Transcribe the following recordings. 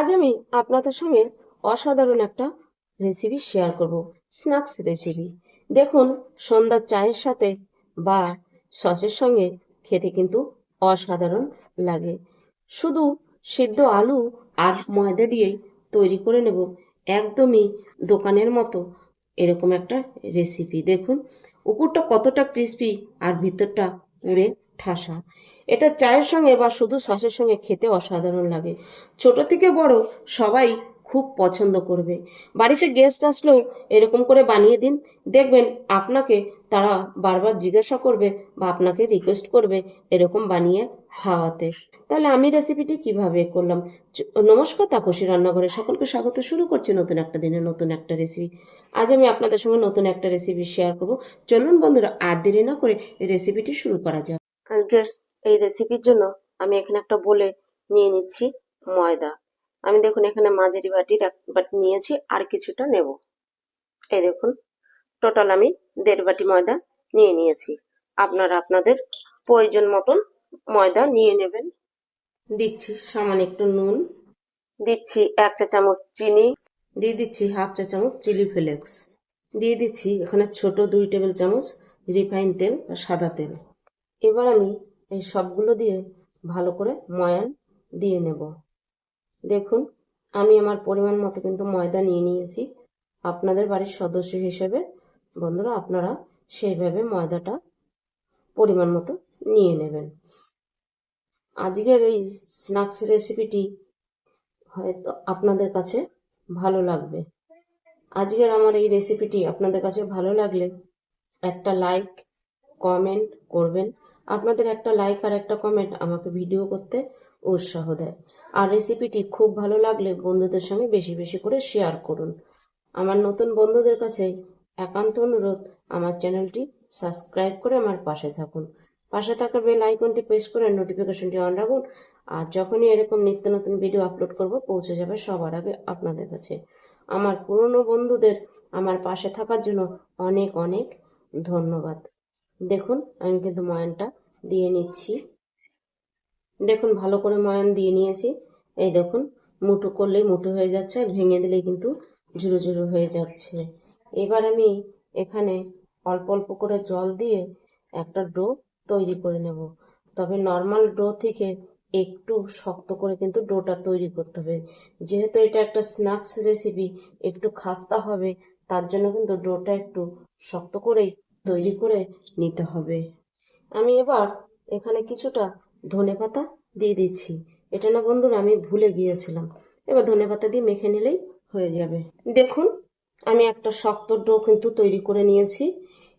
আজ আমি আপনাদের সঙ্গে অসাধারণ একটা রেসিপি শেয়ার করব স্ন্যাক্স রেসিপি দেখুন, সন্ধ্যার চায়ের সাথে বা সসের সঙ্গে খেতে কিন্তু অসাধারণ লাগে। শুধু সিদ্ধ আলু আর ময়দা দিয়েই তৈরি করে নেব, একদমই দোকানের মতো এরকম একটা রেসিপি দেখুন, উপরটা কতটা ক্রিস্পি আর ভিতরটা পুড়ে ঠাসা। এটা চায়ের সঙ্গে বা শুধু সসের সঙ্গে খেতে অসাধারণ লাগে। ছোট থেকে বড় সবাই খুব পছন্দ করবে। বাড়িতে গেস্ট আসলেও এরকম করে বানিয়ে দিন। দেখবেন আপনাকে তারা বারবার জিজ্ঞাসা করবে বা আপনাকে রিকোয়েস্ট করবে এরকম বানিয়ে খাওয়াতে। তাহলে আমি রেসিপিটি কীভাবে করলাম? নমস্কার, তাপসী রান্নাঘরে সকলকে স্বাগত। শুরু করছি নতুন একটা দিনে নতুন একটা রেসিপি আজ আমি আপনাদের সঙ্গে নতুন একটা রেসিপি শেয়ার করব। চলুন বন্ধুরা, আর দেরি না করে রেসিপিটি শুরু করা যাক। আজকের এই রেসিপির জন্য আমি এখানে একটা বলে নিয়ে নিচ্ছি ময়দা। আমি দেখুন এখানে মাঝারি বাটির এক বাটি নিয়েছি আর কিছুটা নেব। এই দেখুন টোটাল আমি দেড় বাটি ময়দা নিয়ে নিয়েছি। আপনারা আপনাদের প্রয়োজন মতন ময়দা নিয়ে নেবেন। দিচ্ছি সামান্য একটু নুন। দিচ্ছি এক চা চামচ চিনি। দিয়ে দিচ্ছি হাফ চা চামচ চিলি ফ্লেক্স। দিয়ে দিচ্ছি এখানে ছোট দুই টেবিল চামচ রিফাইন তেল বা সাদা তেল। এবার আমি এই সবগুলো দিয়ে ভালো করে ময়ান দিয়ে নেব। দেখুন, আমি আমার পরিমাণ মতো কিন্তু ময়দা নিয়ে নিয়েছি। আপনাদের বাড়ির সদস্য হিসেবে বন্ধুরা আপনারা সেইভাবে ময়দাটা পরিমাণ মতো নিয়ে নেবেন। আজকের এই স্ন্যাক্স রেসিপিটি হয়তো আপনাদের কাছে ভালো লাগবে। আজকের আমার এই রেসিপিটি আপনাদের কাছে ভালো লাগলে একটা লাইক, কমেন্ট করবেন। আপনাদের একটা লাইক আর একটা কমেন্ট আমাকে ভিডিও করতে উৎসাহ দেয়। আর রেসিপিটি খুব ভালো লাগলে বন্ধুদের সঙ্গে বেশি বেশি করে শেয়ার করুন। আমার নতুন বন্ধুদের কাছে একান্ত অনুরোধ, আমার চ্যানেলটি সাবস্ক্রাইব করে আমার পাশে থাকুন। পাশে থাকা বেল আইকনটি প্রেস করে নোটিফিকেশনটি অন রাখুন। আর যখনই এরকম নিত্য নতুন ভিডিও আপলোড করব, পৌঁছে যাবে সবার আগে আপনাদের কাছে। আমার পুরনো বন্ধুদের আমার পাশে থাকার জন্য অনেক অনেক ধন্যবাদ। দেখুন, আমি কিন্তু ময়ানটা দিয়ে নিচ্ছি। দেখুন, ভালো করে ময়ান দিয়ে নিয়েছি। এই দেখুন, মুঠো করলেই মুঠো হয়ে যাচ্ছে আর ভেঙে দিলেই কিন্তু ঝুরো ঝুরো হয়ে যাচ্ছে। এবার আমি এখানে অল্প অল্প করে জল দিয়ে একটা ডো তৈরি করে নেব। তবে নর্মাল ডো থেকে একটু শক্ত করে কিন্তু ডোটা তৈরি করতে হবে। যেহেতু এটা একটা স্ন্যাক্স রেসিপি, একটু খাস্তা হবে, তার জন্য কিন্তু ডোটা একটু শক্ত করেই তৈরি করে নিতে হবে। আমি এবার এখানে কিছুটা ধনেপাতা দিয়ে দিচ্ছি। এটা না বন্ধুরা, আমি ভুলে গিয়েছিলাম। এবার ধনেপাতা দিয়ে মেখে নিলেই হয়ে যাবে। দেখুন, আমি একটা শক্ত ডো কিন্তু তৈরি করে নিয়েছি।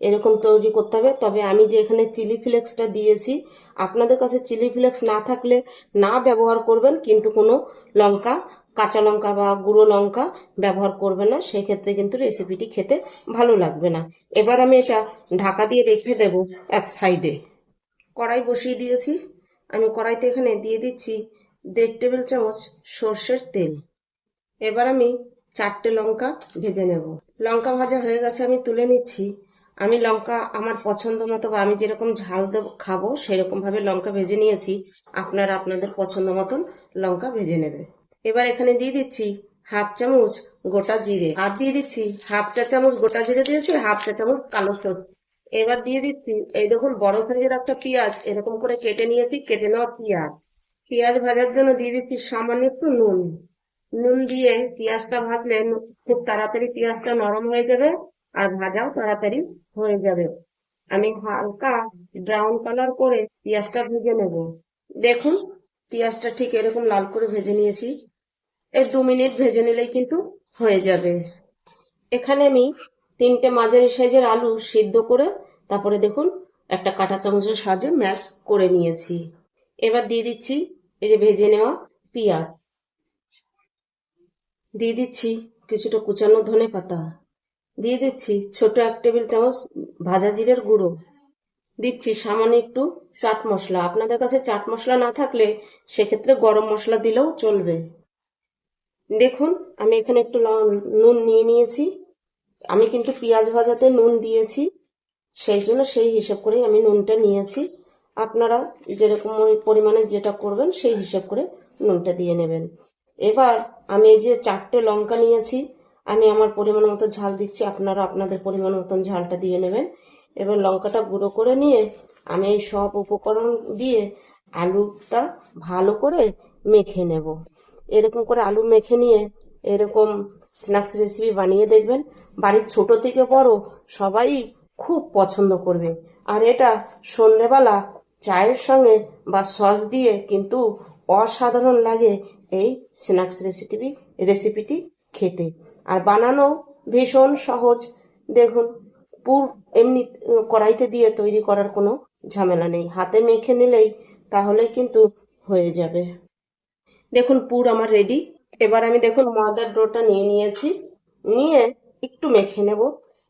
এরকম তৈরি করতে হবে। তবে আমি যে এখানে চিলি ফ্লেক্সটা দিয়েছি, আপনাদের কাছে চিলি ফ্লেক্স না থাকলে না ব্যবহার করবেন, কিন্তু কোনো লঙ্কা কাঁচা লঙ্কা বা গুঁড়ো লঙ্কা ব্যবহার করবে না, সেক্ষেত্রে কিন্তু রেসিপিটি খেতে ভালো লাগবে না। এবার আমি এটা ঢাকা দিয়ে রেখে দেব এক সাইডে কড়াই বসিয়ে দিয়েছি। আমি কড়াইতে এখানে দিয়ে দিচ্ছি দেড় টেবিল চামচ সর্ষের তেল। এবার আমি চারটে লঙ্কা ভেজে নেব। লঙ্কা ভাজা হয়ে গেছে, আমি তুলে নিচ্ছি। আমি লঙ্কা আমার পছন্দ মতো বা আমি যেরকম ঝাল দেব, খাব, সেরকমভাবে লঙ্কা ভেজে নিয়েছি। আপনারা আপনাদের পছন্দ মতন লঙ্কা ভেজে নেবে এবার এখানে দিয়ে দিচ্ছি হাফ চামচ গোটা জিরে। আর দিয়ে দিচ্ছি হাফ চা চামচ গোটা জিরে দিয়েছি হাফ চা চামচ কালো সরষে। এবার দিয়ে দিচ্ছি এই দেখুন বড় সাইজের একটা পেঁয়াজ, এরকম করে কেটে নিয়েছি, কেটে নেওয়া পেঁয়াজ। পেঁয়াজ ভাজার জন্য দিয়ে দিচ্ছি সামান্য একটু নুন। নুন দিয়ে পেঁয়াজটা ভাজলে খুব তাড়াতাড়ি পেঁয়াজটা নরম হয়ে যাবে আর ভাজাও তাড়াতাড়ি হয়ে যাবে। আমি হালকা ব্রাউন কালার করে পেঁয়াজটা ভেজে নেব। দেখুন, পেঁয়াজটা ঠিক এরকম লাল করে ভেজে নিয়েছি। এই দু মিনিট ভেজে নিলেই কিন্তু হয়ে যাবে। এখানে আমি তিনটে মাঝারি সাইজের আলু সিদ্ধ করে, তারপরে দেখুন, একটা কাঁটা চামচের সাহায্যে ম্যাশ করে নিয়েছি। এবার দিয়ে দিচ্ছি, এই যে ভেজে নেওয়া পেঁয়াজ। দিয়ে দিচ্ছি কিছুটা কুচানো ধনে পাতা। দিয়ে দিচ্ছি ছোট এক টেবিল চামচ ভাজা জিরের গুঁড়ো। দিচ্ছি সামান্য একটু চাট মশলা। আপনাদের কাছে চাট মশলা না থাকলে সেক্ষেত্রে গরম মশলা দিলেও চলবে। দেখুন, আমি এখানে একটু নুন নিয়ে নিয়েছি। আমি কিন্তু পেঁয়াজ ভাজাতে নুন দিয়েছি, সেই জন্য সেই হিসাব করেই আমি নুনটা নিয়েছি। আপনারা যেরকম পরিমাণে যেটা করবেন, সেই হিসাব করে নুনটা দিয়ে নেবেন। এবার আমি এই যে চারটে লঙ্কা নিয়েছি, আমি আমার পরিমাণ মতো ঝাল দিচ্ছি আপনারা আপনাদের পরিমাণ মতন ঝালটা দিয়ে নেবেন। এবার লঙ্কাটা গুঁড়ো করে নিয়ে আমি এই সব উপকরণ দিয়ে আলুটা ভালো করে মেখে নেব। এরকম করে আলু মেখে নিয়ে এরকম স্ন্যাক্স রেসিপি বানিয়ে দেখবেন। বাড়ির ছোট থেকে বড় সবাই খুব পছন্দ করবে। আর এটা সন্ধেবেলা চায়ের সঙ্গে বা সস দিয়ে কিন্তু অসাধারণ লাগে এই স্ন্যাক্স রেসিপি রেসিপিটি খেতে। আর বানানো ভীষণ সহজ। দেখুন, পুর এমনি কড়াইতে দিয়ে তৈরি করার কোনো ঝামেলা নেই। হাতে মেখে নিলেই তাহলে কিন্তু হয়ে যাবে। দেখুন, পুর আমার রেডি এবার আমি দেখুন, ময়দার ডোটা নিয়ে নিয়েছি। নিয়ে একটু মেখে নেব।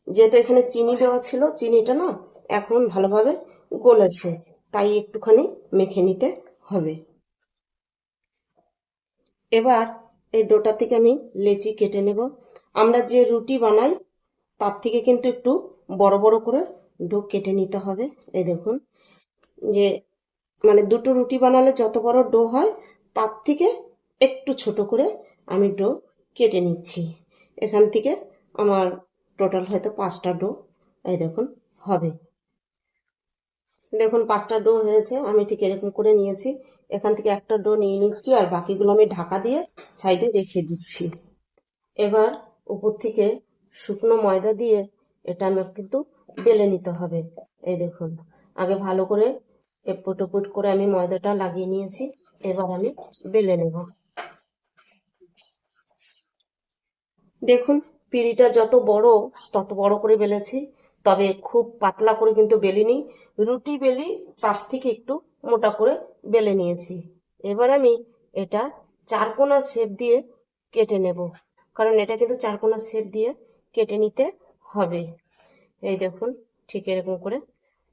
যেহেতু এখানে চিনি দেওয়া ছিল, চিনিটা না এখন ভালোভাবে গলেছে, তাই একটুখানি মেখে নিতে হবে। এবার এই ডোটা থেকে আমি লেচি কেটে নেব। আমরা যে রুটি বানাই, তার থেকে কিন্তু একটু বড় বড় করে ডো কেটে নিতে হবে। এই দেখুন, যে মানে দুটো রুটি বানালে যত বড় ডো হয় তার থেকে একটু ছোট করে আমি ডো কেটে নিচ্ছি। এখান থেকে আমার টোটাল হয়তো পাঁচটা ডো, এই দেখুন, হবে। দেখুন, পাঁচটা ডো হয়েছে, আমি ঠিক এরকম করে নিয়েছি। এখান থেকে একটা ডো নিয়ে নিচ্ছি আর বাকিগুলো আমি ঢাকা দিয়ে সাইডে রেখে দিচ্ছি। এবার উপর থেকে শুকনো ময়দা দিয়ে এটা আমি কিন্তু বেলে নিতে হবে। এই দেখুন, আগে ভালো করে এপুট করে আমি ময়দাটা লাগিয়ে নিয়েছি। এবার আমি বেলে নেব। দেখুন, পিঁড়িটা যত বড়, তত বড় করে বেলেছি, তবে খুব পাতলা করে কিন্তু বেলিনি। রুটি বেলি, তার থেকে একটু মোটা করে বেলে নিয়েছি। এবার আমি এটা চারকোনা শেপ দিয়ে কেটে নেব, কারণ এটা কিন্তু চারকোনা শেপ দিয়ে কেটে নিতে হবে। এই দেখুন, ঠিক এরকম করে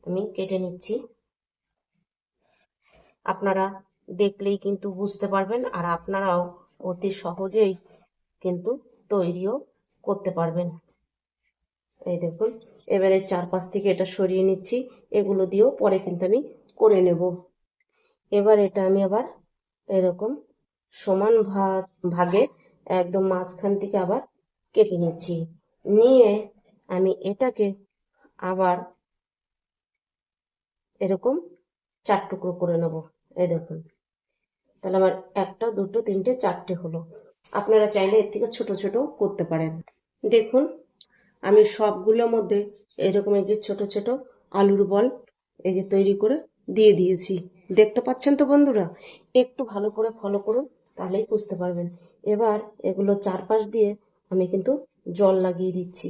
আমি কেটে নিচ্ছি। আপনারা দেখলেই কিন্তু বুঝতে পারবেন আর আপনারাও অতি সহজেই কিন্তু তৈরিও করতে পারবেন। এই দেখুন, এবারে চারপাশ থেকে এটা সরিয়ে নিচ্ছি, এগুলো দিয়েও পরে কিন্তু আমি করে নেব। এবার এটা আমি আবার এরকম সমান ভাগ একদম মাঝখান থেকে আবার কেটে নিচ্ছি। নিয়ে আমি এটাকে আবার এরকম চার টুকরো করে নেব। এই দেখুন তাহলে আমার একটা, দুটো, তিনটে, চারটে হলো। আপনারা চাইলে এর থেকে ছোট ছোট করতে পারেন। দেখুন, আমি সবগুলোর মধ্যে এরকম এই যে ছোট ছোট আলুর বল এই যে তৈরি করে দিয়ে দিয়েছি। দেখতে পাচ্ছেন তো বন্ধুরা? একটু ভালো করে ফলো করুন, তাহলেই বুঝতে পারবেন। এবার এগুলো চারপাশ দিয়ে আমি কিন্তু জল লাগিয়ে দিচ্ছি।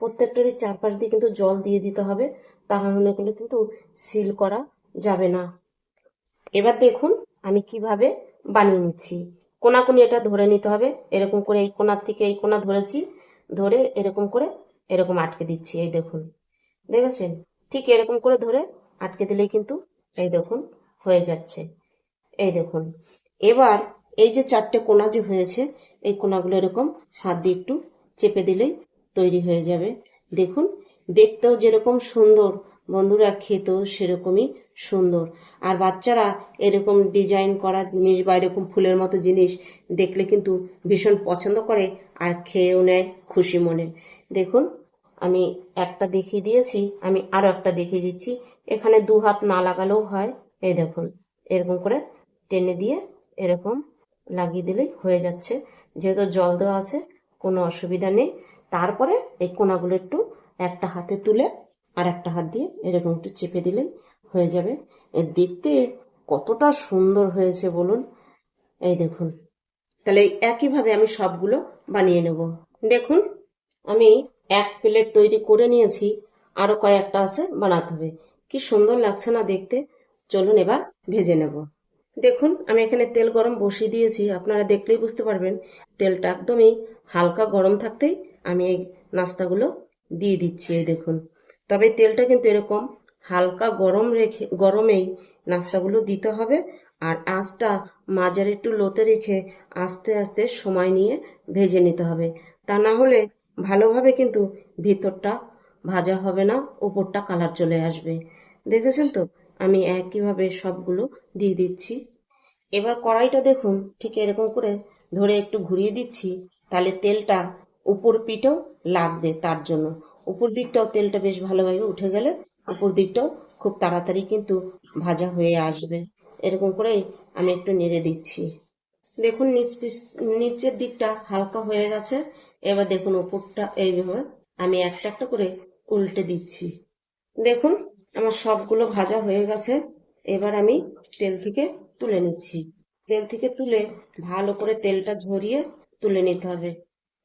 প্রত্যেকটারই চারপাশ দিয়ে কিন্তু জল দিয়ে দিতে হবে, তাহলে এগুলো কিন্তু সিল করা যাবে না। এবার দেখুন আমি কীভাবে বানিয়ে নিচ্ছি? কোনাকুনি এটা ধরে নিতে হবে। এরকম করে এই কোনার থেকে এই কোনা ধরেছি। ধরে এরকম করে এরকম আটকে দিচ্ছি, এই দেখুন। দেখেছেন? ঠিক এরকম করে ধরে আটকে দিলেই কিন্তু এই দেখুন হয়ে যাচ্ছে। এই দেখুন। এবার এই যে চারটে কোনা যে হয়েছে, এই কোনাগুলো এরকম হাত দিয়ে একটু চেপে দিলেই তৈরি হয়ে যাবে। দেখুন, দেখতেও যেরকম সুন্দর বন্ধুরা খেতেও সেরকমই সুন্দর। আর বাচ্চারা এরকম ডিজাইন করা জিনিস বা এরকম ফুলের মতো জিনিস দেখলে কিন্তু ভীষণ পছন্দ করে আর খেয়েও নেয় খুশি মনে। দেখুন, আমি একটা দেখিয়ে দিয়েছি, আমি আরও একটা দেখিয়ে দিচ্ছি। এখানে দু হাত না লাগালেও হয়। এই দেখুন, এরকম করে টেনে দিয়ে এরকম লাগিয়ে দিলেই হয়ে যাচ্ছে। যেহেতু জল দেওয়া আছে, কোনো অসুবিধা নেই। তারপরে এই কোনাগুলো একটু একটা হাতে তুলে আর একটা হাত দিয়ে এরকম একটু চেপে দিলেই হয়ে যাবে। দেখতে কতটা সুন্দর হয়েছে বলুন। এই দেখুন, তাহলে একইভাবে আমি সবগুলো বানিয়ে নেব। দেখুন, আমি এক প্লেট তৈরি করে নিয়েছি আরও কয়েকটা আছে, বানাতে হবে। কি সুন্দর লাগছে না দেখতে। চলুন এবার ভেজে নেব। দেখুন, আমি এখানে তেল গরম বসিয়ে দিয়েছি, আপনারা দেখলেই বুঝতে পারবেন। তেলটা একদমই হালকা গরম থাকতেই আমি এই নাস্তাগুলো দিয়ে দিচ্ছি, এই দেখুন। তবে তেলটা কিন্তু এরকম হালকা গরম রেখে, গরমেই নাস্তাগুলো দিতে হবে। আর আঁচটা মাজার একটু লোতে রেখে আস্তে আস্তে সময় নিয়ে ভেজে নিতে হবে। তা না হলে ভালোভাবে কিন্তু ভিতরটা ভাজা হবে না উপরটা কালার চলে আসবে। দেখেছেন তো? আমি একইভাবে সবগুলো দিয়ে দিচ্ছি। এবার কড়াইটা দেখুন, ঠিক এরকম করে ধরে একটু ঘুরিয়ে দিচ্ছি। তাহলে তেলটা উপর পিঠেও লাগবে তার জন্য। উপর দিকটাও তেলটা বেশ ভালোভাবে উঠে গেলে উপর দিকটাও খুব তাড়াতাড়ি কিন্তু ভাজা হয়ে আসবে। এরকম করেই আমি একটু নেড়ে দিচ্ছি। দেখুন, নিচ নিচের দিকটা হালকা হয়ে গেছে। এবার দেখুন উপরটা এইভাবে আমি একটা একটা করে উল্টে দিচ্ছি। দেখুন, আমার সবগুলো ভাজা হয়ে গেছে। এবার আমি তেল থেকে তুলে নিচ্ছি। তেল থেকে তুলে ভালো করে তেলটা ঝরিয়ে তুলে নিতে হবে।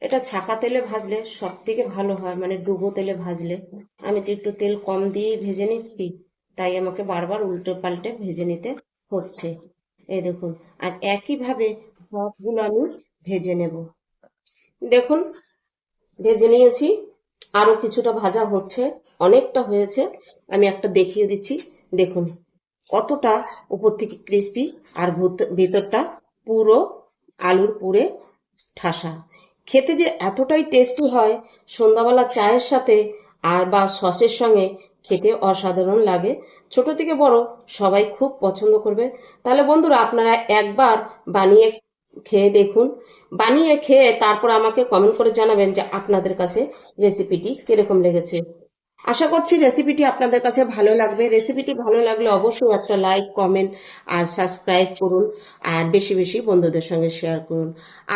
এটা ছাকা তেলে ভাজলে সব থেকে ভালো হয় মানে ডুবো তেলে ভাজলে। আমি তো একটু তেল কম দিয়েই ভেজে নিচ্ছি, তাই আমাকে বারবার উল্টে পাল্টে ভেজে নিতে হচ্ছে। এই দেখুন, আর একইভাবে সবগুলো আমি ভেজে নেব। দেখুন, ভেজে নিয়েছি আরও কিছুটা ভাজা হচ্ছে, অনেকটা হয়েছে, আমি একটা দেখিয়ে দিচ্ছি। দেখুন, কতটা উপর থেকে ক্রিস্পি আর ভুত- ভেতরটা পুরো আলুর পুরে ঠাসা। খেতে যে এতটাই টেস্টি হয় সন্ধ্যাবেলা চায়ের সাথে আর বা সসের সঙ্গে খেতে অসাধারণ লাগে। ছোট থেকে বড় সবাই খুব পছন্দ করবে। তাহলে বন্ধুরা, আপনারা একবার বানিয়ে খেয়ে দেখুন। বানিয়ে খেয়ে তারপর আমাকে কমেন্ট করে জানাবেন যে আপনাদের কাছে রেসিপিটি কীরকম লেগেছে। আশা করছি রেসিপিটি আপনাদের কাছে ভালো লাগবে। রেসিপিটি ভালো লাগলে অবশ্যই একটা লাইক কমেন্ট আর সাবস্ক্রাইব করুন আর বেশি বেশি বন্ধুদের সঙ্গে শেয়ার করুন।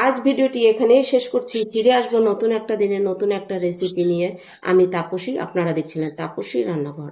আজ ভিডিওটি এখানেই শেষ করছি। ফিরে আসব নতুন একটা দিনে নতুন একটা রেসিপি নিয়ে। আমি তাপসী, আপনারা দেখছিলেন তাপসী রান্নাঘর।